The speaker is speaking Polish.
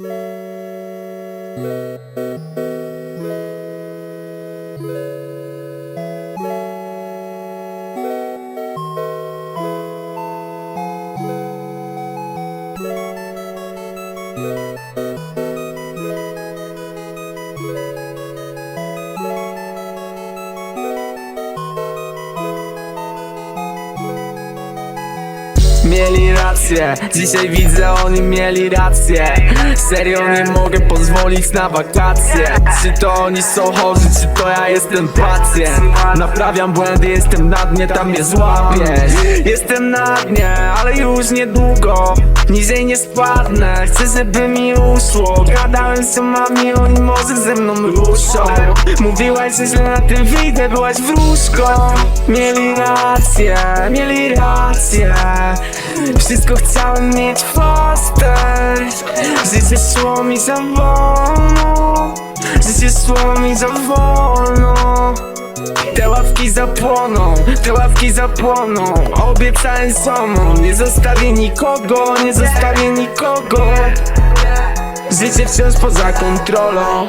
Música Mieli rację, dzisiaj widzę oni mieli rację. Serio nie mogę pozwolić na wakacje. Czy to oni są chorzy, czy to ja jestem pacjent? Naprawiam błędy, jestem na dnie, tam mnie złapiesz Jestem na dnie, ale już niedługo. Niżej nie spadnę, chcę żeby mi uszło. Gadałem z mamami, oni może ze mną ruszą. Mówiłaś, że źle na tym wyjdę, byłaś wróżką. Mieli rację, mieli rację Wszystko chciałem mieć faster Życie szło mi za wolno. Życie szło mi za wolno. Te ławki zapłoną, te ławki zapłoną Obiecałem sobą, nie zostawię nikogo, nie zostawię nikogo. Życie wciąż poza kontrolą